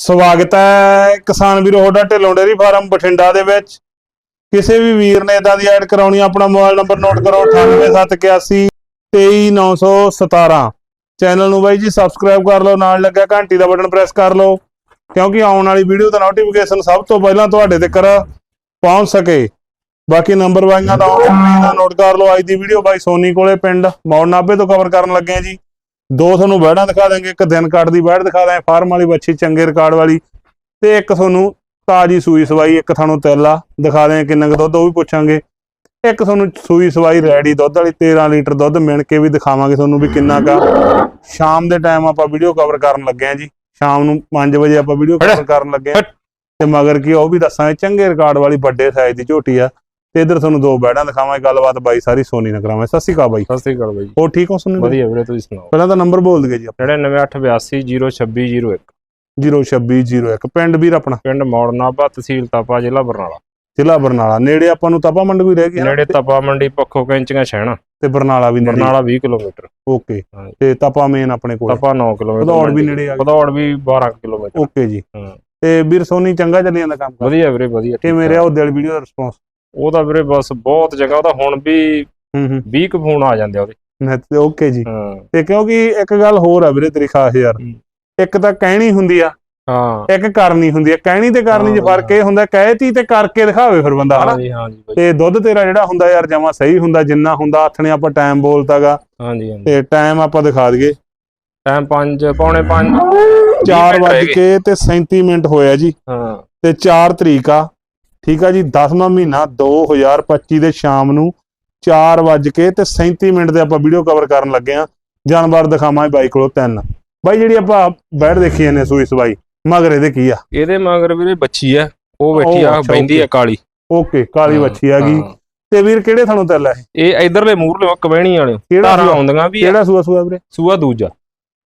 ਸਵਾਗਤ ਹੈ ਕਿਸਾਨ ਵੀਰੋ, ਤੁਹਾਡਾ ਢਿੱਲੋਂ ਡੇਰੀ ਫਾਰਮ ਬਠਿੰਡਾ ਦੇ ਵਿੱਚ। ਕਿਸੇ ਵੀ ਵੀਰ ਨੇ ਇਦਾਂ ਦੀ ਐਡ ਕਰਾਉਣੀ ਆਪਣਾ ਮੋਬਾਈਲ ਨੰਬਰ ਨੋਟ ਕਰੋ 98781 23917 ਚੈਨਲ ਨੂੰ ਬਾਈ ਜੀ ਸਬਸਕ੍ਰਾਈਬ ਕਰ ਲਓ, ਨਾਲ ਲੱਗਿਆ ਘੰਟੀ ਦਾ ਬਟਨ ਪ੍ਰੈਸ ਕਰ ਲਓ, ਕਿਉਂਕਿ ਆਉਣ ਵਾਲੀ ਵੀਡੀਓ ਦਾ ਨੋਟੀਫਿਕੇਸ਼ਨ ਸਭ ਤੋਂ ਪਹਿਲਾਂ ਤੁਹਾਡੇ ਤੱਕ ਪਹੁੰਚ ਸਕੇ। ਬਾਕੀ ਨੰਬਰ ਵਾਈਆਂ ਦਾ ਆਨਲਾਈਨ ਨੋਟ ਕਰ ਲਓ, ਅੱਜ ਦੀ ਵੀਡੀਓ ਬਾਈ ਸੋਨੀ ਕੋਲੇ, ਪਿੰਡ ਮੌੜ ਨਾਭੇ ਤੋਂ ਕਵਰ ਕਰਨ ਲੱਗੇ ਆ ਜੀ। ਦੋ ਤੁਹਾਨੂੰ ਬੈੜਾਂ ਦਿਖਾ ਦਾਂਗੇ ਇੱਕ ਦਿਨ ਕੱਟ ਦੀ ਬੈੜ ਦਿਖਾ ਦਾਂਗੇ ਫਾਰਮ ਵਾਲੀ ਬੱਚੀ ਚੰਗੇ ਰਿਕਾਰਡ ਵਾਲੀ ਤੇ ਇੱਕ ਤੁਹਾਨੂੰ ਤਾਜੀ ਸੂਈ ਸਵਾਈ ਇੱਕ ਤੁਹਾਨੂੰ ਤੈਲਾ ਦਿਖਾ ਦਾਂਗੇ ਕਿੰਨਾ ਕੁ ਦੁੱਧ ਉਹ ਵੀ ਪੁੱਛਾਂਗੇ। ਇੱਕ ਤੁਹਾਨੂੰ ਸੂਈ ਸਵਾਈ ਰੈਡੀ ਦੁੱਧ ਵਾਲੀ 13 ਲੀਟਰ ਦੁੱਧ ਮਿਣ ਕੇ ਵੀ ਦਿਖਾਵਾਂਗੇ ਤੁਹਾਨੂੰ ਵੀ ਕਿੰਨਾ ਕਾ ਸ਼ਾਮ ਦੇ ਟਾਈਮ ਆਪਾਂ ਵੀਡੀਓ ਕਵਰ ਕਰਨ ਲੱਗੇ ਆ ਜੀ। ਸ਼ਾਮ ਨੂੰ 5 ਵਜੇ ਆਪਾਂ ਵੀਡੀਓ ਕਵਰ ਕਰਨ ਲੱਗੇ ਆ। ਤੇ ਮਗਰ ਕੀ ਉਹ ਵੀ ਦੱਸਾਂਗੇ ਚੰਗੇ ਰਿਕਾਰਡ ਵਾਲੀ ਵੱਡੇ ਸਾਈਜ਼ ਦੀ ਝੋਟੀ ਆ। ਤੇ ਇਧਰ ਤੁਹਾਨੂੰ ਦੋ ਬੈੜਾਂ ਦਿਖਾਵਾਂਗੇ ਗੱਲਬਾਤ ਬਾਈ ਸਾਰੀ ਸੋਨੀ ਨਾਲ ਕਰਾਵਾਂਗੇ ਸਤਿ ਸ਼੍ਰੀ ਅਕਾਲ ਬਾਈ। ਸਤਿ ਸ੍ਰੀ ਅਕਾਲ ਬਾਈ। ਹੋਰ ਠੀਕ ਹੋ ਸੁਣਨੇ ਵਧੀਆ ਵੀਰੇ ਤੁਸੀਂ ਸੁਣਾਓ? ਪਹਿਲਾਂ ਤਾਂ ਨੰਬਰ ਬੋਲ ਦਈਏ ਜੀ 99882 02601 ਪਿੰਡ ਵੀਰ ਆਪਣਾ? ਪਿੰਡ ਮੌੜ ਨਾਭਾ ਤਹਿਸੀਲ ਤਪਾ ਜ਼ਿਲ੍ਹਾ ਬਰਨਾਲਾ। ਜ਼ਿਲ੍ਹਾ ਬਰਨਾਲਾ। ਨੇੜੇ ਆਪਾਂ ਨੂੰ ਤਪਾ ਮੰਡ ਵੀ ਰਹਿ ਗਈ ਨੇੜੇ ਤਪਾ ਮੰਡੀ ਪੱਖੋ ਕੈਂਚੀਆਂ ਛਹਿਣਾ ਤੇ ਬਰਨਾਲਾ ਵੀ ਨੇੜੇ। ਬਰਨਾਲਾ 20 ਕਿਲੋਮੀਟਰ। ਓਕੇ। ਤੇ ਤਪਾ ਮੇਨ ਆਪਣੇ ਕੋਲ। ਤਪਾ 9 ਕਿਲੋਮੀਟਰ ਭਦੌੜ ਵੀ ਨੇੜੇ ਆ ਗਿਆ। ਭਦੌੜ ਵੀ 12 ਕਿਲੋਮੀਟਰ। ਓਕੇ ਜੀ। ਤੇ ਵੀਰ ਸੋਨੀ ਚੰਗਾ ਚੱਲੀ ਜਾਂਦਾ ਕੰਮ ਵਧੀਆ ਵੀਰੇ ਵਧੀਆ। ਕਿ ਮੇਰੇ ਉਹ ਦਿਲ ਵੀਡੀਓ ਦਾ ਰਿਸਪੌਂਸ ਉਹਦਾ ਵੀਰੇ ਬਸ ਬਹੁਤ ਜਗ੍ਹਾ ਉਹਦਾ ਹੁਣ ਵੀ ਹੂੰ ਹੂੰ। 20 ਕੁ ਫੋਨ ਆ ਜਾਂਦੇ ਆ ਉਹਦੇ। net ਤੇ ਓਕੇ ਜੀ। ਹਾਂ। ਤੇ ਕਿਉਂਕਿ ਇੱਕ ਗੱਲ ਹੋਰ ਆ ਵੀਰੇ ਤੇਰੀ ਖਾਸ ਯਾਰ। ਇੱਕ ਤਾਂ ਕਹਿਣੀ ਹੁੰਦੀ ਆ ਹਾਂ। ਇੱਕ ਕਰਨੀ ਹੁੰਦੀ ਆ। ਕਹਿਣੀ ਤੇ ਕਰਨੀ 'ਚ। ਫ਼ਰਕ ਇਹ ਹੁੰਦਾ ਕਹਿਤੀ ਤੇ ਕਰਕੇ ਦਿਖਾਵੇ ਫਿਰ ਬੰਦਾ ਹਨਾ? ਹਾਂਜੀ ਹਾਂਜੀ ਬਾਈ। ਤੇ ਦੁੱਧ ਤੇਰਾ ਜਿਹੜਾ ਹੁੰਦਾ ਯਾਰ ਜਮਾ ਸਹੀ ਹੁੰਦਾ ਜਿੰਨਾ ਹੁੰਦਾ ਆਥਣੇ ਆਪਾਂ ਟਾਈਮ ਬੋਲਤਾਗਾ ਹਾਂਜੀ ਹਾਂਜੀ। ਤੇ ਟਾਈਮ ਆਪਾਂ ਦਿਖਾ ਦਈਏ। ਟਾਈਮ 5 ਪੌਣੇ 5 4 ਵੱਜ ਤੇ 37 ਮਿੰਟ ਹੋਇਆ ਜੀ। ਹਾਂ। ਤੇ 4 ਤਰੀਕ ਆ। ਠੀਕ ਆ ਜੀ 10ਵਾਂ ਮਹੀਨਾ 2025 ਦੇ ਸ਼ਾਮ ਨੂੰ 4 ਵੱਜ ਕੇ ਤੇ 37 ਮਿੰਟ ਦੇ ਆਪਾਂ ਵੀਡੀਓ ਕਵਰ ਕਰਨ ਲੱਗੇ ਆ ਜਾਨਵਰ ਦਿਖਾਵਾਂਗੇ ਬਾਈ ਕੋਲੋਂ ਤਿੰਨ। ਬਾਈ ਜਿਹੜੀ ਆਪਾਂ ਬੈਠ ਦੇਖੀ ਜਾਂਦੇ ਸੂਈ ਸਵਾਈ ਮਗਰ ਇਹਦੇ ਕੀ ਆ? ਇਹਦੇ ਮਗਰ ਵੀਰੇ ਬੱਚੀ ਆ ਉਹ ਬੈਠੀ ਆ ਬੈਂਦੀ ਆ। ਕਾਲੀ। ਓਕੇ ਕਾਲੀ ਵੱਛੀ ਆ ਗਈ। ਤੇ ਵੀਰ ਕਿਹੜੇ ਤੁਹਾਨੂੰ ਤੈਲ ਹੈ ਇਹ? ਇਧਰਲੇ ਮੂਰਲੇ ਕਵੈਣੀ ਵਾਲੇ। ਕਿਹੜਾ ਧਾਰਾਂ? ਆਉਂਦੀਆਂ ਵੀ ਆ। ਕਿਹੜਾ ਸੂਆ ਸੂਆ ਵੀਰੇ? ਸੂਆ ਦੂਜਾ।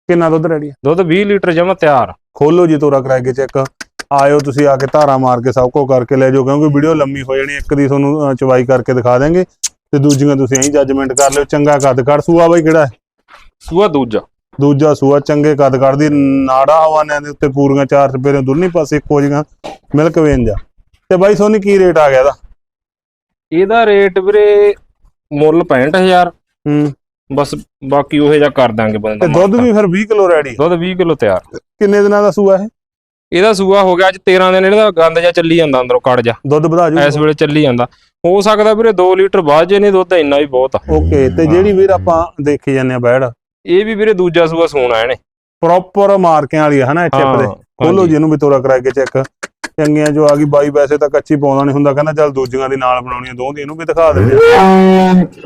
ਕਿੰਨਾ ਦੁੱਧ ਰੈਡੀ ਆ? ਦੁੱਧ 20 ਲੀਟਰ ਜਮਾ ਤਿਆਰ। ਖੋਲੋ ਜੀ ਤੋਰਾ ਕਰਾ ਕੇ ਚੈੱਕ। ਆਇਓ ਤੁਸੀਂ ਆ ਕੇ ਧਾਰਾ ਮਾਰ ਕੇ ਸਭ ਕੁਝ ਕਰਕੇ ਲੈ ਜਾਓ ਕਿਉਂਕਿ ਵੀਡੀਓ ਲੰਮੀ ਹੋ ਜਾਣੀ ਇੱਕ ਦੀ ਤੁਹਾਨੂੰ ਚਵਾਈ ਕਰਕੇ ਦਿਖਾ ਦੇਾਂਗੇ ਤੇ ਦੂਜੀਆਂ ਤੁਸੀਂ ਐਂ ਜੱਜਮੈਂਟ ਕਰ ਲਿਓ ਚੰਗਾ ਕੱਦ ਕੱਢ। ਸੂਆ ਬਾਈ ਕਿਹੜਾ? ਸੂਆ ਦੂਜਾ। ਦੂਜਾ ਸੂਆ ਚੰਗੇ ਕੱਦ ਕੱਢਦੀ ਨਾੜਾ ਹਵਾਨਿਆਂ ਦੇ ਉੱਤੇ ਪੂਰੀਆਂ ਚਾਰ ਚਪੇਰੇ ਦੋਨੇ ਪਾਸੇ ਇੱਕੋ ਜਿਹੀਆਂ ਮਿਲਕ ਵੇਨ ਜਾ। ਤੇ ਬਾਈ ਸੋਨੀ ਕੀ ਰੇਟ ਆ ਗਿਆ ਇਹਦਾ? ਇਹਦਾ ਰੇਟ ਵੀਰੇ ਮੁੱਲ 65000 ਹੂੰ। ਬਸ ਬਾਕੀ ਉਹੇ ਜਾ ਕਰ ਦਾਂਗੇ ਤੇ ਬੰਦਾ ਦੁੱਧ ਵੀ ਫਿਰ 20 ਕਿਲੋ ਰੈਡੀ ਦੁੱਧ 20 ਕਿਲੋ ਤਿਆਰ। ਕਿੰਨੇ ਦਿਨਾਂ ਦਾ ਸੂਆ ਇਹ? ਇਹਦਾ ਸੂਆ ਹੋ ਗਿਆ ਅੱਜ 13 ਦਿਨ ਇਹਦਾ ਗੰਦ ਜਾ ਚੱਲੀ ਜਾਂਦਾ ਅੰਦਰੋਂ ਕੱਢ ਜਾ ਦੁੱਧ ਵਧਾ ਇਸ ਜੂ ਵੇਲੇ ਚੱਲੀ ਜਾਂਦਾ। ਹੋ ਸਕਦਾ ਵੀਰੇ 2 ਲੀਟਰ ਬਾਅਦ ਜੇ ਨਹੀਂ ਦੁੱਧ ਇੰਨਾ ਵੀ ਬਹੁਤ ਆ। ਓਕੇ ਤੇ ਜਿਹੜੀ ਵੀਰ ਆਪਾਂ ਦੇਖੀ ਜਾਂਦੇ ਆ ਬੈੜ ਇਹ ਵੀ ਵੀਰੇ ਦੂਜਾ ਸੂਆ ਸੋਣਾ ਇਹਨੇ। ਪ੍ਰੋਪਰ ਮਾਰਕਿਆਂ ਵਾਲੀ ਆ ਹਨਾ ਚਿਪ ਦੇ ਖੋਲੋ ਹਾਂਜੀ। ਜੀ ਇਹਨੂੰ ਵੀ ਤੋਰਾ ਕਰਾ ਕੇ ਚੈੱਕ ਚੰਗੀਆਂ ਜੋ ਆ ਗਈ ਬਾਈ ਵੈਸੇ ਤਾਂ ਕੱਚੀ ਪਾਉਂਦਾ ਨਹੀਂ ਹੁੰਦਾ ਕਹਿੰਦਾ ਚੱਲ ਦੂਜੀਆਂ ਦੀ ਨਾਲ ਬਣਾਉਣੀਆਂ ਦੋਹਾਂ ਦੀ ਇਹਨੂੰ ਵੀ ਦਿਖਾ ਦਿੰਦੇ।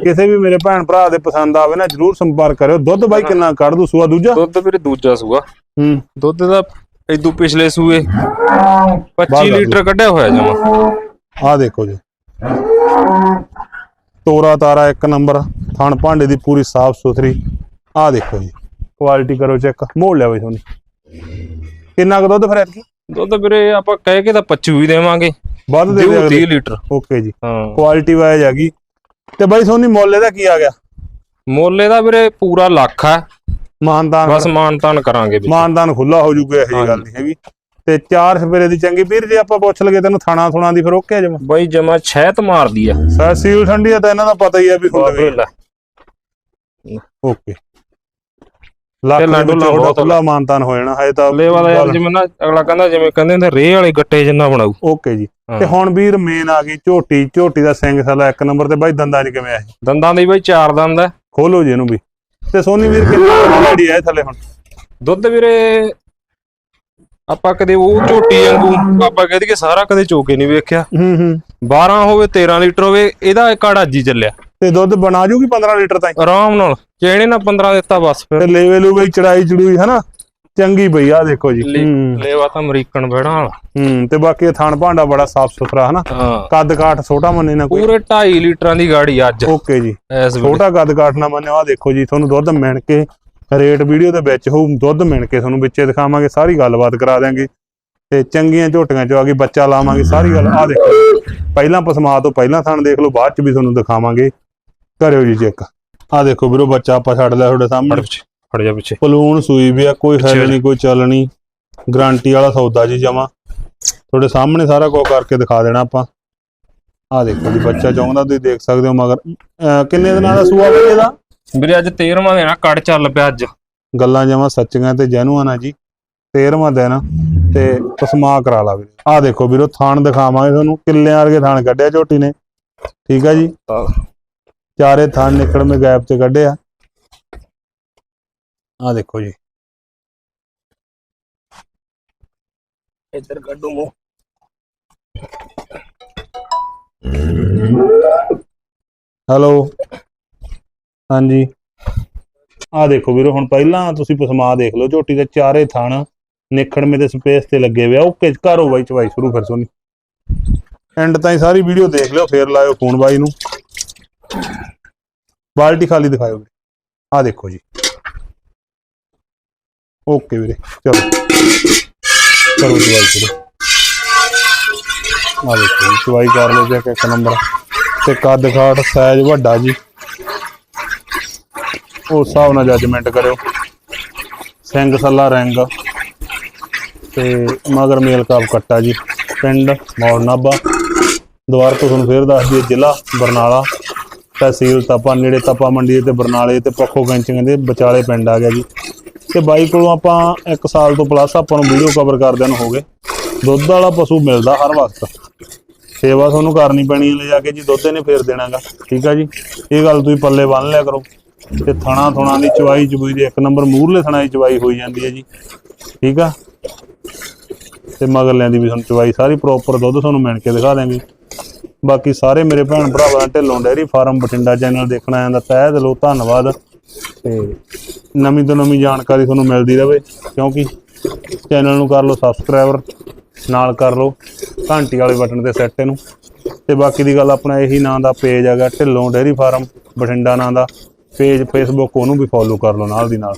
ਕਿਸੇ ਵੀ ਮੇਰੇ ਭੈਣ ਭਰਾ ਦੇ ਪਸੰਦ ਆਵੇ ਨਾ ਜਰੂਰ ਸੰਪਰਕ ਕਰਿਓ। ਦੁੱਧ ਬਾਈ ਕਿੰਨਾ ਕੱਢ ਦੂ ਸੂਆ ਦੂਜਾ? ਦੁੱਧ ਵੀਰੇ ਦੂਜਾ ਸੂਆ। ਹੂੰ। ਦੁੱਧ ਦਾ ਇਦੋਂ ਪਿਛਲੇ ਸੂਏ 25 ਬਾਹਰ ਲਾ ਲੀਟਰ ਕੱਢਿਆ ਹੋਇਆ ਜਮਾ। ਆਹ ਦੇਖੋ ਜੀ। ਤੋਰਾ ਤਾਰਾ ਇੱਕ ਨੰਬਰ ਥਣ ਭਾਂਡੇ ਦੀ ਪੂਰੀ ਸਾਫ਼ ਸੁਥਰੀ। ਆਹ ਦੇਖੋ ਜੀ। ਕੁਆਲਿਟੀ ਕਰੋ ਚੈੱਕ ਮੋੜ ਲਿਆ ਬਈ ਤੁਹਾਨੂੰ ਕਿੰਨਾ ਕੁ ਦੁੱਧ ਫਿਰ ਐਤਕੀ? ਦੁੱਧ ਵੀਰੇ ਆਪਾਂ ਕਹਿ ਕੇ ਤਾਂ 25 ਹੀ ਦੇਵਾਂਗੇ। ਵੱਧ ਦੇ ਦਿਓ ਦੇ 30 ਲੀਟਰ। ਓਕੇ ਜੀ। ਹਾਂ। ਕੁਆਲਿਟੀ ਵਾਈਜ਼ ਹੈਗੀ। ਤੇ ਬਾਈ ਸੋਨੀ ਮੁੱਲ ਇਹਦਾ ਕੀ ਆ ਗਿਆ? ਮੁੱਲ ਦਾ ਵੀਰੇ ਪੂਰਾ ਲੱਖ ਆ। ਮਾਨਦਾਨ ਬਸ ਮਾਨਤਾਨ ਕਰਾਂਗੇ ਵੀ। ਮਾਨਦਾਨ ਖੁੱਲਾ ਹੋ ਜੂਗਾ ਇਹ ਗੱਲ ਨਹੀਂ ਹੈਗੀ। ਤੇ ਚਾਰ ਸਪੇਰੇ ਦੀ ਚੰਗੀ ਵੀਰ ਜੇ ਆਪਾਂ ਪੁੱਛ ਲਗੇ ਤੈਨੂੰ ਥਾਣਾ ਥੁਣਾ ਦੀ ਫਿਰ ਓਕੇ ਜਮਾ? ਬਈ ਜਮਾ ਛਹਿਤ ਮਾਰਦੀ ਆ। ਸਾ ਸੀਲ ਠੰਡੀ ਆ ਤਾਂ ਇਹਨਾਂ ਦਾ ਪਤਾ ਹੀ ਆ ਵੀ ਹੁੰਦਾ ਲੈ। ਓਕੇ। ਲੱਖ ਲਾ ਤੁਹਾਡਾ ਬਹੁਤ ਖੁੱਲਾ ਮਾਨਤਾਨ ਹੋ ਜਾਣਾ ਹਜੇ ਤਾਂ ਲੈ ਵਾਲਾ ਯਾਰ ਜਿਵੇਂ ਨਾ ਅਗਲਾ ਕਹਿੰਦਾ ਜਿਵੇਂ ਕਹਿੰਦੇ ਹੁੰਦੇ ਰੇਹ ਵਾਲੇ ਗੱਟੇ ਜਿੰਨਾ ਬਣਾਉ ਓਕੇ ਜੀ। ਤੇ ਹੁਣ ਵੀਰ ਮੇਨ ਆ ਗਈ ਝੋਟੀ ਝੋਟੀ ਦਾ ਸਿੰਘ ਸਾਲਾ ਇੱਕ ਨੰਬਰ ਤੇ ਬਾਈ ਦੰਦਾਂ 'ਚ ਕਿਵੇਂ ਆ ਦੰਦਾਂ ਦੀ ਬਈ ਚਾਰ ਦੰਦ ਆ। ਖੋਲੋ ਜੀ ਇਹਨੂੰ ਵੀ। ਤੇ ਸੋਨੀ ਵੀਰ ਕਿੰਨਾ ਰੈਡੀ ਆ ਥੱਲੇ ਹੁਣ। ਦੁੱਧ ਵੀਰੇ ਆਪਾਂ ਕਦੇ ਉਹ ਝੋਟੀ ਵਾਂਗੂ ਆਪਾਂ ਕਹਿ ਦਈਏ ਸਾਰਾ ਕਦੇ ਚੋਕੇ ਨਹੀਂ ਵੇਖਿਆ। ਹੂੰ ਹੂੰ। 12 ਹੋਵੇ 13 ਲੀਟਰ ਹੋਵੇ ਇਹਦਾ ਕਾੜਾ ਜੀ ਚੱਲਿਆ। ਤੇ ਦੁੱਧ ਬਣਾ ਜੂਗੀ 15 ਲੀਟਰ ਤਾਈਂ? ਆਰਾਮ ਨਾਲ ਜੇ ਇਹਨੇ ਨਾ 15 ਦਿੱਤਾ ਬਸ ਫਿਰ। ਤੇ ਉਹ ਬਈ ਚੜਾਈ ਚੜੂਈ ਹਨਾ? ਚੰਗੀ ਪਈ ਆ ਦੇਖੋ ਜੀ। ਹੂੰ। ਲੈਵਾ ਤਾਂ ਅਮਰੀਕਨ ਬੈਣਾ ਵਾਲਾ। ਹੂੰ ਤੇ ਬਾਕੀ ਇਹ ਥਣ ਭਾਂਡਾ ਬੜਾ ਸਾਫ਼ ਸੁਥਰਾ ਹਨਾ? ਹਾਂ। ਕੱਦ ਕਾਠ ਛੋਟਾ ਮੰਨੇ ਨਾ ਕੋਈ? ਪੂਰੇ 2.5 ਲੀਟਰਾਂ ਦੀ ਗਾੜੀ ਅੱਜ। ਓਕੇ ਜੀ। ਛੋਟਾ ਕੱਦ ਕਾਠ ਨਾ ਮੰਨਿਓ ਆ ਦੇਖੋ ਜੀ ਤੁਹਾਨੂੰ ਦੁੱਧ ਮਿਣ ਕੇ ਰੇਟ ਵੀਡੀਓ ਦੇ ਵਿੱਚ ਹੋਊ ਦੁੱਧ ਮਿਣ ਕੇ ਤੁਹਾਨੂੰ ਵਿੱਚੇ ਦਿਖਾਵਾਂਗੇ ਸਾਰੀ ਗੱਲਬਾਤ ਕਰਾ ਦਿਆਂਗੇ। ਤੇ ਚੰਗੀਆਂ ਝੋਟੀਆਂ ਚੋਂ ਆ ਗਈ ਬੱਚਾ ਲਾਵਾਂਗੇ ਸਾਰੀ ਗੱਲ ਆ ਦੇਖੋ ਪਹਿਲਾਂ ਪਸਮਾ ਤੋਂ ਪਹਿਲਾਂ ਥਣ ਦੇਖ ਲਓ ਬਾਅਦ ਚ ਵੀ ਤੁਹਾਨੂੰ ਦਿਖਾਵਾਂਗੇ। ਕਰਿਓ ਜੀ ਚੈੱਕ। ਆ ਦੇਖੋ ਵੀਰੋ ਬੱਚਾ ਆਪਾਂ ਛੱਡ ਲਿਆ ਤੁਹਾਡੇ ਸਾਹਮਣੇ। ਫੜ ਜਾ ਪਿੱਛੇ। ਪਲੂਣ ਸੂਈ ਵੀ ਆ ਕੋਈ ਹੈ। ਨਹੀਂ ਕੋਈ ਚੱਲ ਨਹੀਂ ਗਾਰੰਟੀ ਵਾਲਾ ਸੌਦਾ ਜੀ ਜਮਾ। ਤੁਹਾਡੇ ਸਾਹਮਣੇ ਸਾਰਾ ਕੁਝ ਕਰਕੇ ਦਿਖਾ ਦੇਣਾ ਆਪਾਂ। ਆ ਦੇਖੋ ਜੀ ਬੱਚਾ ਚਾਹੁੰਦਾ ਤੁਸੀਂ ਦੇਖ ਸਕਦੇ ਹੋ ਮਗਰ ਕਿੰਨੇ ਦਿਨਾਂ ਦਾ ਸੂਆ ਬਈ ਇਹਦਾ ਵੀਰੇ ਅੱਜ 13ਵਾਂ ਦੇਣਾ ਕੱਟ ਚੱਲ ਪਿਆ ਅੱਜ। ਗੱਲਾਂ ਜਮਾ ਸੱਚੀਆਂ ਤੇ ਜੈਨੂਅਨ ਆ ਜੀ। 13ਵਾਂ ਦਿਨ ਤੇ ਪਸਮਾ ਕਰਾ ਲਾ ਵੀਰੇ। ਆ ਦੇਖੋ ਵੀਰੋ ਥਾਣ ਦਿਖਾਵਾਂਗੇ ਤੁਹਾਨੂੰ। ਕਿੱਲਿਆਂ ਵਰਗੇ ਥਾਣ ਕੱਢਿਆ ਝੋਟੀ ਨੇ। ਠੀਕ ਆ ਜੀ? ਚਾਰੇ ਥਾਣ ਨਿਕਲਵੇਂ ਗੈਪ ਚ ਕੱਢਿਆ। ਆ ਦੇਖੋ ਜੀ। ਇੱਧਰ ਕੱਢੂ ਮੂੰਹ। ਹੈਲੋ। ਹਾਂਜੀ। ਆ ਦੇਖੋ ਵੀਰੋ ਹੁਣ ਪਹਿਲਾਂ ਤੁਸੀਂ ਪਸਮਾ ਦੇਖ ਲਓ ਝੋਟੀ ਦੇ ਚਾਰੇ ਥਣ ਨਿਖੜਵੇਂ ਦੇ ਸਪੇਸ ਤੇ ਲੱਗੇ ਹੋਏ ਆ। ਓਕੇ ਘਰੋ ਬਾਈ ਚਵਾਈ ਸ਼ੁਰੂ ਫਿਰ ਸੋਨੀ। ਐਂਡ ਤਾਈਂ ਸਾਰੀ ਵੀਡੀਓ ਦੇਖ ਲਿਓ ਫੇਰ ਲਾਇਓ ਫੋਨ ਬਾਈ ਨੂੰ। ਬਾਲਟੀ ਖਾਲੀ ਦਿਖਾਇਓ। ਆ ਦੇਖੋ ਜੀ। ਓਕੇ ਵੀਰੇ ਚਲੋ। ਕਰੋ ਦਵਾਈ ਕਰੋ ਆ ਦੇਖੋ ਜੀ, ਕਰ ਲਓ ਜੇ ਇੱਕ ਨੰਬਰ। ਤੇ ਕੱਦ ਕਾਠ ਸਾਈਜ਼ ਵੱਡਾ ਜੀ। ਉਸ ਹਿਸਾਬ ਨਾਲ ਜੱਜਮੈਂਟ ਕਰਿਓ। ਸਿੰਘ ਸੱਲਾ ਰੰਗ ਤੇ ਮਗਰ ਮੇਲ ਕਾਪ ਕੱਟਾ ਜੀ। ਪਿੰਡ ਮੌੜ ਨਾਭਾ। ਦੁਬਾਰਾ ਤੋਂ ਤੁਹਾਨੂੰ ਫੇਰ ਦੱਸ ਦਈਏ ਜ਼ਿਲ੍ਹਾ ਬਰਨਾਲਾ। ਤਹਿਸੀਲ ਤਪਾ ਨੇੜੇ ਤਪਾ ਮੰਡੀ ਤੇ ਬਰਨਾਲੇ ਤੇ ਪੱਖੋ ਕੈਂਚੀਆਂ ਦੇ ਵਿਚਾਲੇ ਪਿੰਡ ਆ ਗਿਆ ਜੀ। ਤੇ ਬਾਈ ਕੋਲੋਂ ਆਪਾਂ 1 ਸਾਲ ਤੋਂ ਪਲੱਸ ਆਪਾਂ ਨੂੰ ਵੀਡੀਓ ਕਵਰ ਕਰਦਿਆਂ ਨੂੰ ਹੋ ਗਏ। ਦੁੱਧ ਵਾਲਾ ਪਸ਼ੂ ਮਿਲਦਾ ਹਰ ਵਕਤ। ਸੇਵਾ ਤੁਹਾਨੂੰ ਕਰਨੀ ਪੈਣੀ ਹੈ, ਲੈ ਜਾ ਕੇ ਜੀ, ਦੁੱਧ ਇਹਨੇ ਫੇਰ ਦੇਣਾਗਾ। ਠੀਕ ਆ ਜੀ? ਇਹ ਗੱਲ ਤੁਸੀਂ ਪੱਲੇ ਬੰਨ ਲਿਆ ਕਰੋ। ਤੇ ਥਣਾ ਥੁਣਾ ਦੀ ਚਵਾਈ ਚਬੂਈ ਦੀ, ਇੱਕ ਨੰਬਰ ਮੂਰਲੇ ਥਣਾ ਦੀ ਚਵਾਈ ਹੋਈ ਜਾਂਦੀ ਹੈ ਜੀ। ਠੀਕ ਆ? ਤੇ ਮਗਰਲਿਆਂ ਦੀ ਵੀ ਤੁਹਾਨੂੰ ਚਵਾਈ ਸਾਰੀ ਪ੍ਰੋਪਰ ਦੁੱਧ ਤੁਹਾਨੂੰ ਮਿਣ ਕੇ ਦਿਖਾ ਦਾਂਗੇ ਬਾਕੀ ਸਾਰੇ ਮੇਰੇ ਭੈਣ ਭਰਾਵਾਂ, Dhillon dairy farm, Bathinda channel ਦੇਖਣਾ ਆਇਆ ਦਾ ਤਹਿ ਦਿਲੋਂ ਧੰਨਵਾਦ। ਤੇ ਨਵੀਂ ਤੋਂ ਨਵੀਂ ਜਾਣਕਾਰੀ ਤੁਹਾਨੂੰ ਮਿਲਦੀ ਰਹੇ ਕਿਉਂਕਿ ਚੈਨਲ ਨੂੰ ਕਰ ਲਓ ਸਬਸਕ੍ਰਾਈਬਰ ਨਾਲ ਕਰ ਲਓ ਘੰਟੀ ਵਾਲੇ ਬਟਨ ਤੇ ਸੈੱਟ ਇਹਨੂੰ। ਤੇ ਬਾਕੀ ਦੀ ਗੱਲ ਆਪਣਾ ਇਹੀ ਨਾਂ ਦਾ ਪੇਜ ਹੈਗਾ ਢਿੱਲੋਂ ਡੇਅਰੀ ਫਾਰਮ ਬਠਿੰਡਾ ਨਾਂ ਦਾ ਪੇਜ ਫੇਸਬੁੱਕ ਉਹਨੂੰ ਵੀ ਫੋਲੋ ਕਰ ਲਓ ਨਾਲ ਦੀ ਨਾਲ।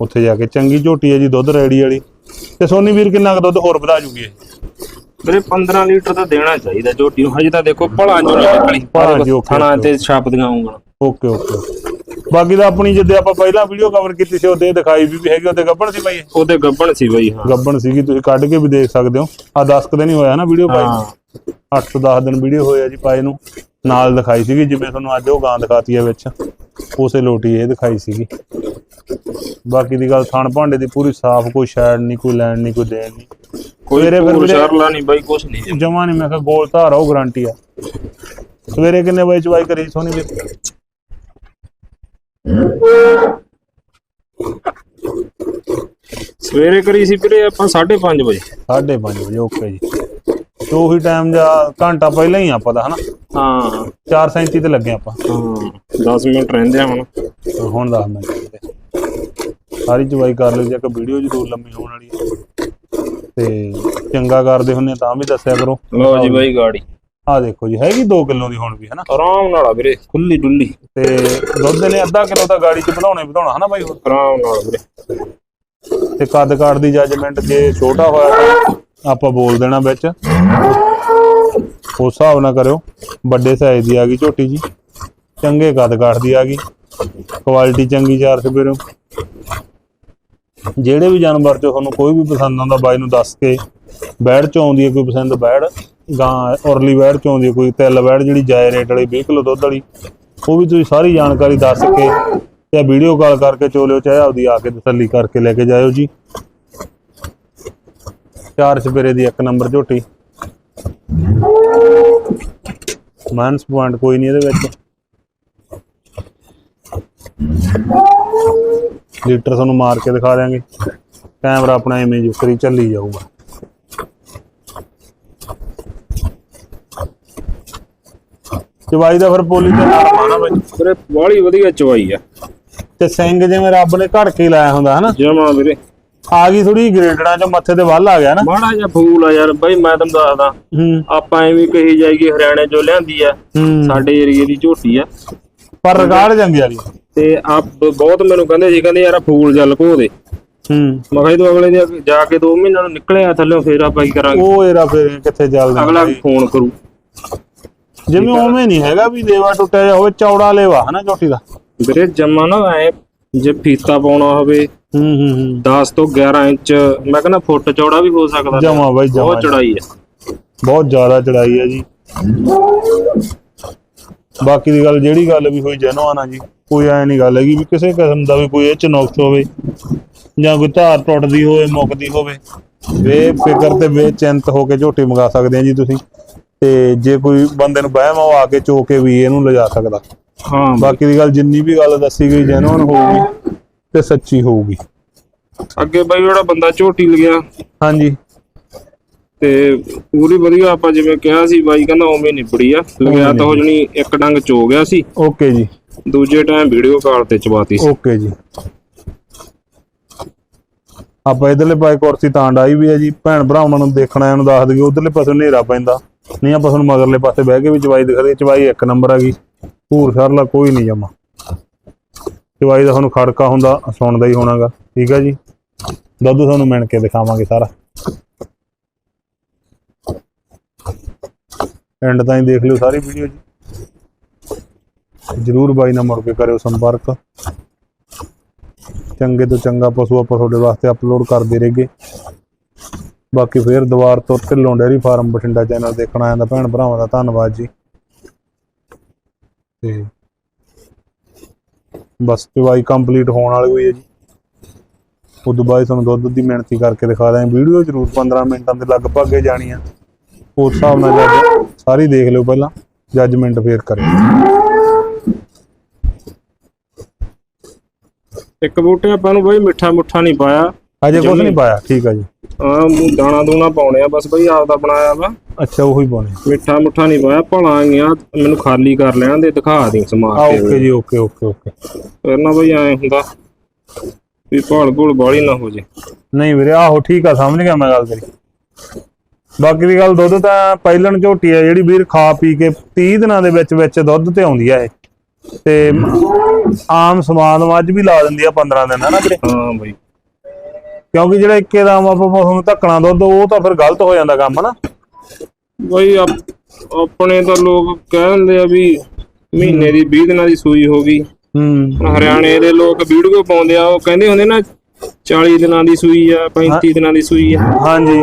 ਉੱਥੇ ਜਾ ਕੇ ਚੰਗੀ ਝੋਟੀ ਹੈ ਜੀ ਦੁੱਧ ਰੈਡੀ ਵਾਲੀ। ਤੇ ਸੋਨੀ ਵੀਰ ਕਿੰਨਾ ਕੁ ਦੁੱਧ ਹੋਰ ਵਧਾ ਜੂਗੀ ਇਹ? ਵੀਰੇ 15 ਲੀਟਰ ਤਾਂ ਦੇਣਾ ਚਾਹੀਦਾ ਝੋਟੀ ਨੂੰ। ਹਜੇ ਤਾਂ ਦੇਖੋ ਭਲਾ ਜੋ ਨਹੀਂ ਨਿਕਲੀ ਭਲਾਂ ਜੀ, ਓਕੇ। ਤੇ ਛਾਪਦੀਆਂ ਆਉਂਗਾ ਓਕੇ ਓਕੇ। ਬਾਕੀ ਦਾ ਆਪਣੀ ਜਿੱਦੇ ਆਪਾਂ ਪਹਿਲਾਂ ਵੀਡੀਓ ਕਵਰ ਕੀਤੀ ਸੀ ਉਹਦੇ ਦਿਖਾਈ ਵੀ ਵੀ ਹੈਗੀ ਉਹਦੇ ਗੱਬਣ ਸੀ ਬਾਈ? ਉਹਦੇ ਗੱਬਣ ਸੀ ਬਈ ਹਾਂ। ਗੱਬਣ ਸੀਗੀ ਤੁਸੀਂ ਕੱਢ ਕੇ ਵੀ ਦੇਖ ਸਕਦੇ ਹੋ। ਆ 10 ਕੁ ਦਿਨ ਹੀ ਹੋਇਆ ਨਾ ਵੀਡੀਓ ਪਾਈ ਹਾਂ। 8 ਤੋਂ 10 ਦਿਨ ਵੀਡੀਓ ਹੋਏ ਆ ਜੀ ਪਾਏ ਨੂੰ। ਨਾਲ ਦਿਖਾਈ ਸੀਗੀ ਜਿਵੇਂ ਤੁਹਾਨੂੰ ਅੱਜ ਉਹ ਗਾਂ ਦਿਖਾਤੀ ਹੈ ਵਿੱਚ। ਉਸੇ ਲੋਟੀ ਇਹ ਦਿਖਾਈ ਸੀਗੀ। ਬਾਕੀ ਦੀ ਗੱਲ ਥਣ ਭਾਂਡੇ ਦੀ ਪੂਰੀ ਸਾਫ਼ ਕੋਈ ਸ਼ੈਡ ਨਹੀਂ ਕੋਈ ਲੈਣ ਨਹੀਂ ਕੋਈ ਦੇਣ ਨਹੀਂ। ਕੋਈ ਸਵੇਰੇ ਫਿਰ ਸ਼ਰਲਾ ਨਹੀਂ ਬਾਈ ਕੁਛ ਨਹੀਂ। ਜਮਾ ਨਹੀਂ ਮੈਂ ਕਿਹਾ ਗੋਲ ਧਾਰਾ ਉਹ ਗਾਰੰਟੀ ਆ। ਸਵੇਰੇ ਕਿੰਨੇ ਵਜੇ ਚਵਾਈ ਕਰੀ ਸੋਨੀ ਵੀਰ? ਸਵੇਰੇ ਕਰੀ ਸੀ ਵੀਰੇ ਆਪਾਂ 5:30 ਵਜੇ। 5:30 ਵਜੇ ਓਕੇ ਜੀ। ਤੇ ਉਹੀ ਟਾਈਮ ਜਾਂ ਘੰਟਾ ਪਹਿਲਾਂ ਹੀ ਆਪਾਂ ਦਾ ਹਨਾ? ਹਾਂ। 4:37 ਤੇ ਲੱਗੇ ਆਪਾਂ। ਹਾਂ 10 ਮਿੰਟ ਰਹਿੰਦੇ ਆ ਹੁਣ। ਹੁਣ 10 ਮਿੰਟ ਸਾਰੀ ਚਵਾਈ ਕਰ ਲਈ ਜੇ ਕਿ ਵੀਡੀਓ ਜ਼ਰੂਰ ਲੰਮੀ ਹੋਣ ਵਾਲੀ ਹੈ ਤੇ ਚੰਗਾ ਕਰਦੇ ਹੁੰਨੇ ਤਾਂ ਵੀ ਦੱਸਿਆ ਕਰੋ। ਲਓ ਜੀ ਬਾਈ ਗਾੜੀ। ਆ ਦੇਖੋ ਜੀ ਹੈਗੀ 2 ਕਿਲੋ ਦੀ ਹੁਣ ਵੀ ਹਨਾ? ਆਰਾਮ ਨਾਲ ਆ ਵੀਰੇ ਖੁੱਲੀ ਡੁੱਲੀ। ਤੇ ਦੁੱਧ ਨੇ ਅੱਧਾ ਕਿਲੋ ਤਾਂ ਗਾੜੀ 'ਚ ਹੀ ਵਧਾਉਣਾ ਹਨਾ ਬਾਈ ਹੋਰ? ਆਰਾਮ ਨਾਲ ਵੀਰੇ। ਤੇ ਕੱਦ ਕਾਠ ਦੀ ਜੱਜਮੈਂਟ ਜੇ ਛੋਟਾ ਹੋਇਆ ਤਾਂ ਆਪਾਂ ਬੋਲ ਦੇਣਾ ਵਿੱਚ। ਉਸ ਹਿਸਾਬ ਨਾਲ ਕਰਿਓ ਵੱਡੇ ਸਾਈਜ਼ ਦੀ ਆ ਗਈ ਝੋਟੀ ਜੀ। ਚੰਗੇ ਕੱਦ ਕਾਠ ਦੀ ਆ ਗਈ। ਕੁਆਲਿਟੀ ਚੰਗੀ ਚਾਰ ਸਪੇਰੋ ਜਿਹੜੇ ਵੀ ਜਾਨਵਰ ਚੋਂ ਤੁਹਾਨੂੰ ਕੋਈ ਵੀ ਪਸੰਦ ਆਉਂਦਾ ਬਾਈ ਨੂੰ ਦੱਸ ਕੇ ਬੈੜ ਚ ਆਉਂਦੀ ਹੈ ਕੋਈ ਪਸੰਦ ਬੈੜ। ਗਾਂ ਔਰਲੀ ਬੈੜ ਚੋਂ ਆਉਂਦੀ ਕੋਈ ਤਿੱਲ ਬੈੜ ਜਿਹੜੀ ਜਾਇ ਰੇਟ ਵਾਲੀ 20 ਕਿਲੋ ਦੁੱਧ ਵਾਲੀ, ਉਹ ਵੀ ਤੁਸੀਂ ਸਾਰੀ ਜਾਣਕਾਰੀ ਦੱਸ ਕੇ ਜਾਂ ਵੀਡੀਓ ਕਾਲ ਕਰਕੇ ਚੋਲਿਓ ਚਾਹੇ ਆਪਦੀ ਆ ਕੇ ਤਸੱਲੀ ਕਰਕੇ ਲੈ ਕੇ ਜਾਇਓ ਜੀ। ਚਾਰ ਸਪੇਰੇ ਦੀ ਇੱਕ ਨੰਬਰ ਝੋਟੀ। ਮਾਈਨਸ ਪੁਆਇੰਟ ਕੋਈ ਨਹੀਂ ਇਹਦੇ ਵਿੱਚ। ਲੀਟਰ ਤੁਹਾਨੂੰ ਮਾਰ ਕੇ ਦਿਖਾ ਦਿਆਂਗੇ। ਕੈਮਰਾ ਆਪਣਾ ਇਮੇਜ ਕਰੀ ਚੱਲੀ ਜਾਊਗਾ। ਚਵਾਈ ਦਾ ਫਿਰ ਪੋਲੀ ਤੇ ਨਾਲ ਮਾਣਾ ਵਿੱਚ ਵੀਰੇ ਬਾਲੀ ਵਧੀਆ ਚਵਾਈ ਆ। ਤੇ ਸਿੰਘ ਜਿਵੇਂ ਰੱਬ ਨੇ ਘੜ ਕੇ ਲਾਇਆ ਹੁੰਦਾ ਹਨਾ? ਜਮਾ ਵੀਰੇ। ਆ ਗਈ ਥੋੜੀ ਗ੍ਰੇਡਣਾ ਚ ਮੱਥੇ ਤੇ ਵੱਲ ਆ ਗਿਆ ਨਾ। ਮਾੜਾ ਜਿਹਾ ਫੂਲ ਆ ਯਾਰ ਬਾਈ ਮੈਂ ਤੁਹਾਨੂੰ ਦੱਸਦਾ। ਹੂੰ। ਆਪਾਂ ਐਵੇਂ ਕਹੀ ਜਾਈਏ ਹਰਿਆਣੇ ਚੋਂ ਲਿਆਂਦੀ ਆ। ਸਾਡੇ ਏਰੀਏ ਦੀ ਝੋਟੀ ਆ। ਪਰ ਰਿਕਾਰਡ ਜੰਗੀ ਵਾਲੀ ਤੇ ਆਪ ਬਹੁਤ ਮੈਨੂੰ ਕਹਿੰਦੇ ਸੀ ਕਹਿੰਦੇ ਯਾਰ ਫੂਲ ਜਲ ਭੋ ਦੇ। ਹੂੰ। ਮੈਂ ਕਿਹਾ ਜੀ ਤੂੰ ਅਗਲੇ ਦੇ ਜਾ ਕੇ 2 ਮਹੀਨਿਆਂ ਨੂੰ ਨਿਕਲਿਆ ਥੱਲੇ ਫੇਰ ਆਪਾਂ ਕੀ ਕਰਾਂਗੇ? ਉਹ ਇਹਦਾ ਫਿਰ ਕਿੱਥੇ ਚੱਲਦਾ ਅਗਲਾ ਫੋਨ ਕਰੂ। ਜਿਵੇਂ ਉਵੇਂ ਨਹੀਂ ਹੈਗਾ ਵੀ ਲੇਵਾ ਟੁੱਟਿਆ ਜਾ ਹੋਵੇ ਚੌੜਾ ਲੇਵਾ ਹਨਾ ਝੋਟੀ ਦਾ? ਵੀਰੇ ਜਮਾ ਨਾ ਐ ਜੇ ਫੀਤਾ ਪਾਉਣਾ ਹੋਵੇ ਹੂੰ ਹੂੰ ਹੂੰ। 10 ਤੋਂ 11 ਇੰਚ ਮੈਂ ਕਹਿੰਦਾ ਫੁੱਟ ਚੌੜਾ ਵੀ ਹੋ ਸਕਦਾ ਜਮਾ ਬਾਈ ਜਮਾ ਬਹੁਤ ਚੜਾਈ ਹੈ ਬਹੁਤ ਜ਼ਿਆਦਾ ਚੜਾਈ ਹੈ ਜੀ। ਬਾਕੀ ਦੀ ਗੱਲ ਜਿਹੜੀ ਗੱਲ ਵੀ ਹੋਈ ਜੈਨੂਅਨ ਆ ਜੀ ਕੋਈ ਐ ਨਹੀਂ ਗੱਲ ਹੈਗੀ ਵੀ ਕਿਸੇ ਕਿਸਮ ਦਾ ਵੀ ਕੋਈ ਇਹ ਚ ਨੁਕਸ ਹੋਵੇ ਜਾਂ ਕੋਈ ਧਾਰ ਟੁੱਟਦੀ ਹੋਵੇ ਮੁੱਕਦੀ ਹੋਵੇ ਬੇਫਿਕਰ ਤੇ ਬੇਚਿੰਤ ਹੋ ਕੇ ਝੋਟੀ ਮੰਗਾ ਸਕਦੇ ਆ ਜੀ ਤੁਸੀਂ। ਤੇ ਜੇ ਕੋਈ ਬੰਦੇ ਨੂੰ ਵਹਿਮ ਆ ਉਹ ਆ ਕੇ ਚੋ ਕੇ ਵੀ ਇਹਨੂੰ ਲਿਜਾ ਸਕਦਾ। ਹਾਂ ਬਾਕੀ ਦੀ ਗੱਲ ਜਿੰਨੀ ਵੀ ਗੱਲ ਦੱਸੀ ਗਈ ਜੈਨੂਅਨ ਹੋਊਗੀ ਤੇ ਸੱਚੀ ਹੋਊਗੀ। ਅੱਗੇ ਬਾਈ ਜਿਹੜਾ ਬੰਦਾ ਝੋਟੀ ਲਗਿਆ ਹਾਂਜੀ। ਤੇ ਪੂਰੀ ਵਧੀਆ ਆਪਾਂ ਜਿਵੇਂ ਕਿਹਾ ਸੀ ਬਾਈ ਕਹਿੰਦਾ ਉਵੇਂ ਨਿਬੜੀ ਆ। ਲਗਿਆ ਤਾਂ ਹੋ ਜਣੀ ਇੱਕ ਡੰਗ ਚੋ ਗਿਆ ਸੀ। ਓਕੇ ਜੀ। ਦੂਜੇ ਟਾਈਮ ਵੀਡੀਓ ਕਾਲ ਤੇ ਚਵਾਤੀ ਸੀ। ਓਕੇ ਜੀ। ਆਪਾਂ ਇਧਰਲੇ ਪਾਸੇ ਕੁਰਸੀ ਤਾਂ ਡਾਈ ਵੀ ਹੈ ਜੀ। ਭੈਣ ਭਰਾਵਾਂ ਨੂੰ ਦੇਖਣਾ ਇਹਨੂੰ ਦੱਸ ਦਈਏ ਉਧਰਲੇ ਪਾਸੇ ਹਨੇਰਾ ਪੈਂਦਾ। ਨਹੀਂ, ਆਪਾਂ ਤੁਹਾਨੂੰ ਮਗਰਲੇ ਪਾਸੇ ਬਹਿ ਕੇ ਵੀ ਚਵਾਈ ਦਿਖਦੇ, ਚਵਾਈ ਇੱਕ ਨੰਬਰ ਹੈਗੀ ਭੂਰ ਸਰਲਾ ਕੋਈ ਨਹੀਂ ਜਮਾ। ਚਵਾਈ ਦਾ ਤੁਹਾਨੂੰ ਖੜਕਾ ਹੁੰਦਾ, ਸੁਣਦਾ ਹੀ ਹੋਣਾਗਾ। ਠੀਕ ਹੈ ਜੀ? ਦੁੱਧ ਤੁਹਾਨੂੰ ਮਿਣ ਕੇ ਦਿਖਾਵਾਂਗੇ ਸਾਰਾ। ਐਂਡ ਤਾਈਂ ਦੇਖ ਲਿਓ ਸਾਰੀ ਵੀਡੀਓ ਜੀ। ਜਰੂਰ ਬਾਈ ਨਾਲ ਮੁੜ ਕੇ ਕਰਿਓ ਸੰਪਰਕ। ਚੰਗੇ ਤੋਂ ਚੰਗਾ ਪਸ਼ੂ ਆਪਾਂ ਤੁਹਾਡੇ ਵਾਸਤੇ ਅਪਲੋਡ ਕਰਦੇ ਰਹੇਗੇ ਬਾਕੀ ਫੇਰ ਦੁਬਾਰ ਤੋਂ Dhillon dairy farm Bathinda channel ਦੇਖਣ ਆਇਆ ਦਾ ਭੈਣ ਭਰਾਵਾਂ ਦਾ ਧੰਨਵਾਦ ਜੀ। ਤੇ ਬਸ ਚਵਾਈ ਕੰਪਲੀਟ ਹੋਣ ਵਾਲੀ ਹੋਈ ਹੈ ਜੀ। ਉਦੋਂ ਬਾਅਦ ਤੁਹਾਨੂੰ ਦੁੱਧ ਦੀ ਮਿਹਨਤੀ ਕਰਕੇ ਦਿਖਾ ਦਾਂ ਵੀਡੀਓ ਜ਼ਰੂਰ 15 ਮਿੰਟਾਂ ਦੇ ਲਗਭਗ ਹੀ ਜਾਣੀ ਆ। ਉਸ ਹਿਸਾਬ ਨਾਲ ਜੱਜ ਸਾਰੀ ਦੇਖ ਲਿਓ ਪਹਿਲਾਂ, ਜੱਜਮੈਂਟ ਫੇਰ ਕਰਿਓ। ਇੱਕ ਬੂਟੇ ਆਪਾਂ ਨੂੰ ਬਾਈ ਮਿੱਠਾ ਮੁੱਠਾ ਨਹੀਂ ਪਾਇਆ। ਅਜੇ ਕੁਝ ਨਹੀਂ ਪਾਇਆ ਠੀਕ ਆ ਜੀ। ਆ ਦਾਣਾ ਦੂਣਾ ਪਾਉਣੇ ਆ ਬਸ ਬਾਈ ਆਪਦਾ ਬਣਾਇਆ ਵਾ। ਅੱਛਾ ਉਹੀ ਪਾਉਣੇ। ਮਿੱਠਾ ਮੁੱਠਾ ਨਹੀਂ ਪਾਇਆ ਭਲਾ ਗਿਆ ਮੈਨੂੰ ਖਾਲੀ ਕਰ ਲੈਣ ਦੇ ਦਿਖਾ ਦੇ ਸਮਾਰ ਕੇ ਓਕੇ ਜੀ ਓਕੇ ਓਕੇ ਓਕੇ। ਫਿਰ ਨਾ ਬਈ ਐ ਹੁੰਦਾ ਵੀ ਭਾਲ ਭੂਲ ਬਾਲੀ ਨਾ ਹੋ ਜੇ। ਨਹੀਂ ਵੀਰੇ ਆਹੋ ਠੀਕ ਆ ਸਮਝ ਗਿਆ ਮੈਂ ਗੱਲ ਤੇਰੀ। ਬਾਕੀ ਦੀ ਗੱਲ ਦੁੱਧ ਤਾਂ ਪਹਿਲਣ ਝੋਟੀ ਆ ਜਿਹੜੀ ਵੀਰ ਖਾ ਪੀ ਕੇ 30 ਦਿਨਾਂ ਦੇ ਵਿੱਚ ਵਿੱਚ ਦੁੱਧ ਤੇ ਆਉਂਦੀ ਆ ਇਹ। ਤੇ ਆਮ ਸਮਾਨ ਮੱਝ ਵੀ ਲਾ ਦਿੰਦੀ ਆ 15 ਦਿਨ ਹੈ ਨਾ ਵੀਰੇ? ਹਾਂ ਬਈ। ਕਿਉਂਕਿ ਜਿਹੜਾ ਇੱਕੇ ਦਾ ਆਪਾਂ ਪਸ਼ੂ ਨੂੰ ਧੱਕਣਾ ਦੁੱਧ ਉਹ ਤਾਂ ਫਿਰ ਗਲਤ ਹੋ ਜਾਂਦਾ ਕੰਮ ਨਾ ਬਈ ਆਪ- ਆਪਣੇ ਤਾਂ ਲੋਕ ਕਹਿ ਦਿੰਦੇ ਆ ਵੀ ਮਹੀਨੇ ਦੀ 20 ਦਿਨਾਂ ਦੀ ਸੂਈ ਹੋ ਗਈ। ਹੂੰ। ਹਰਿਆਣੇ ਦੇ ਲੋਕ ਵੀਡੀਓ ਪਾਉਂਦੇ ਆ ਉਹ ਕਹਿੰਦੇ ਹੁੰਦੇ ਨਾ 40 ਦਿਨਾਂ ਦੀ ਸੂਈ ਆ 35 ਦਿਨਾਂ ਦੀ ਸੂਈ ਆ। ਹਾਂਜੀ।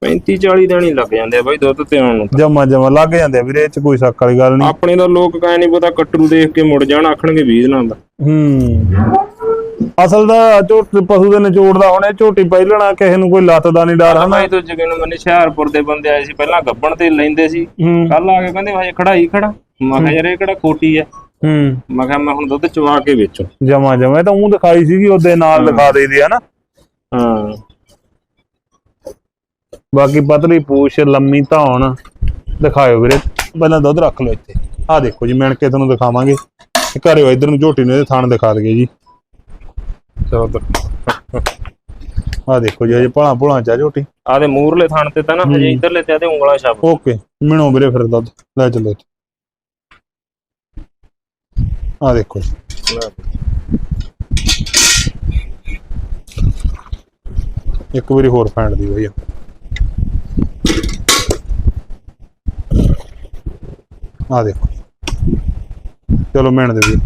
35 40 ਦਿਨ ਹੀ ਲੱਗ ਜਾਂਦੇ ਆ ਬਾਈ ਦੁੱਧ ਤੇ ਆਉਣ ਨੂੰ। ਜਮਾ ਜਮਾ ਲੱਗ ਜਾਂਦੇ ਆ ਵੀਰੇ ਇਹ ਚ ਕੋਈ ਸ਼ੱਕ ਵਾਲੀ ਗੱਲ ਨਹੀਂ। ਆਪਣੇ ਤਾਂ ਲੋਕ ਕਹਿੰਦੇ ਨਹੀਂ ਪਤਾ ਕੱਟਰੂ ਦੇਖ ਕੇ ਮੁੜ ਜਾਣ ਆਖਣਗੇ 20 ਦਿਨਾਂ ਦਾ। ਹੂੰ। ਅਸਲ ਦਾ ਝੋਟ ਪਸ਼ੂ ਦੇ ਨਿਚੋੜ ਦਾ ਹੁਣ ਇਹ ਝੋਟੀ ਪਹਿਲਣਾ ਕਿਸੇ ਨੂੰ ਕੋਈ ਲੱਤ ਦਾ ਨਹੀਂ ਡਰ ਹਨਾ? ਮੈਂ ਤੋਂ ਨੂੰ ਮੈਨੇ ਹੁਸ਼ਿਆਰਪੁਰ ਦੇ ਬੰਦੇ ਆਏ ਸੀ ਪਹਿਲਾਂ ਗੱਬਣ ਤੇ ਲੈਂਦੇ ਸੀ। ਹੂੰ। ਕੱਲ ਆ ਕੇ ਕਹਿੰਦੇ ਭਾਈ ਖੜਾਈ ਖੜਾ। ਮੈਂ ਕਿਹਾ ਯਾਰ ਇਹ ਕਿਹੜਾ ਕੋਟੀ ਆ? ਹੂੰ। ਮੈਂ ਕਿਹਾ ਮੈਂ ਹੁਣ ਦੁੱਧ ਚਵਾ ਕੇ ਵੇਚੂ। ਜਮਾ ਜਮਾ ਇਹ ਤਾਂ ਉਹ ਦਿਖਾਈ ਸੀਗੀ ਉਹਦੇ ਨਾਲ ਦਿਖਾ ਦੇਈਦੀ ਹੈ ਨਾ। ਹਾਂ। ਬਾਕੀ ਪਤਲੀ ਪੂਛ ਲੰਮੀ ਧੌਣ ਦਿਖਾਇਓ ਵੀਰੇ। ਪਹਿਲਾਂ ਦੁੱਧ ਰੱਖ ਲਓ ਇੱਥੇ। ਆਹ ਦੇਖੋ ਜੀ ਮਿਣ ਕੇ ਤੁਹਾਨੂੰ ਦਿਖਾਵਾਂਗੇ। ਤੇ ਘਰੇ ਇਧਰ ਨੂੰ ਝੋਟੀ ਨੂੰ ਇਹਦੇ ਥਣ ਦਿਖਾ ਦਈਏ ਜੀ। ਚਲੋ ਆਹ ਦੇਖੋ ਜੀ ਅਜੇ ਭਲਾ ਭੁਲਾ ਚਾ ਝੋਟੀ। ਆਦੇ ਮੂਰਲੇ ਥਣ ਤੇ ਤਾਂ ਨਾ ਹਜੇ ਇਧਰਲੇ ਤੇ ਆਦੇ ਉਂਗਲਾਂ ਛਾਪ। ਓਕੇ ਮਿਣੋ ਵੀਰੇ ਫਿਰ ਦੁੱਧ। ਲੈ ਚੱਲੋ ਆਹ ਦੇਖੋ ਜੀ। ਇੱਕ ਵਾਰੀ ਹੋਰ ਫੈਂਡ ਦੀ ਬਈ ਆ। ਦੇਖੋ। ਚਲੋ ਮਿਣ ਦੇ ਵੀ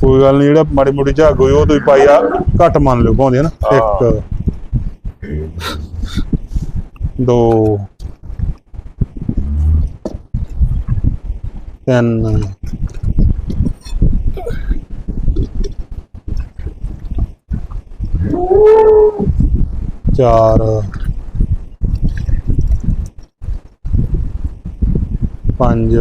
ਕੋਈ ਗੱਲ ਨਹੀਂ ਜਿਹੜਾ ਮਾੜੀ ਮੋਟੀ ਝਾਗ ਹੋਈ ਉਹ ਤੁਸੀਂ ਪਾਈ ਆ ਘੱਟ ਮੰਨ ਲਿਓ ਪਾਉਂਦੇ ਨਾ। ਇੱਕ ਦੋ ਤਿੰਨ ਚਾਰ ਪੰਜ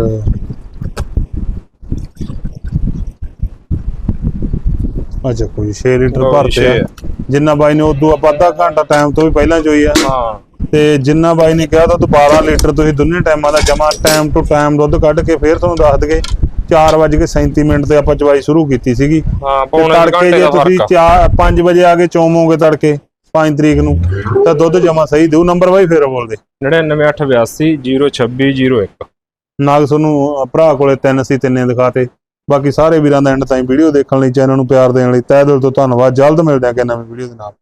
ਅੱਛਾ ਕੋਈ 6 ਲੀਟਰ ਲਓ ਜੀ, ਭਰਤੇ ਆ। ਜਿੰਨਾ ਬਾਈ ਨੇ ਉਦੋਂ ਆਪਾਂ ਅੱਧਾ ਘੰਟਾ ਟਾਈਮ ਤੋਂ ਵੀ ਪਹਿਲਾਂ ਚੋਈ ਆ। ਹਾਂ। ਤੇ ਜਿੰਨਾ ਬਾਈ ਨੇ ਕਿਹਾ ਤਾਂ 12 ਲੀਟਰ ਤੁਸੀਂ ਦੋਨੇ ਟਾਈਮਾਂ ਦਾ ਜਮਾ ਟਾਈਮ ਟੂ ਟਾਈਮ ਦੁੱਧ ਕੱਢ ਕੇ ਫੇਰ ਤੁਹਾਨੂੰ ਦੱਸ ਦਗੇ 4:37 ਮਿੰਟ ਤੇ ਆਪਾਂ ਚਵਾਈ ਸ਼ੁਰੂ ਕੀਤੀ ਸੀਗੀ। ਹਾਂ ਤੇ ਪੌਣੇ ਤੜਕੇ ਘੰਟੇ ਜੇ ਦਾ ਤੁਸੀਂ ਫ਼ਰਕ ਆ। 4 5 ਵਜੇ ਆ ਕੇ ਚੋਮੋਗੇ ਤੜਕੇ 5 ਤਰੀਕ ਨੂੰ ਤਾਂ ਦੁੱਧ ਜਮਾ ਸਹੀ ਦਿਓ। ਨੰਬਰ ਬਾਈ ਫੇਰ ਬੋਲਦੇ। 99882 02601 ਨਾਗ ਤੁਹਾਨੂੰ ਅ, ਭਰਾ ਕੋਲੇ ਤਿੰਨ ਸੀ ਤਿੰਨੇ ਦਿਖਾਤੇ। ਬਾਕੀ ਸਾਰੇ ਵੀਰਾਂ ਦਾ ਐਂਡ ਤਾਈਂ ਵੀਡੀਓ ਦੇਖਣ ਲਈ ਚੈਨਲ ਨੂੰ ਪਿਆਰ ਦੇਣ ਲਈ ਤਹਿ ਦਿਲ ਤੋਂ ਧੰਨਵਾਦ। ਜਲਦ ਮਿਲਦੇ ਹਾਂ ਕਿ ਨਵੀਂ ਵੀਡੀਓ ਦੇ ਨਾਲ।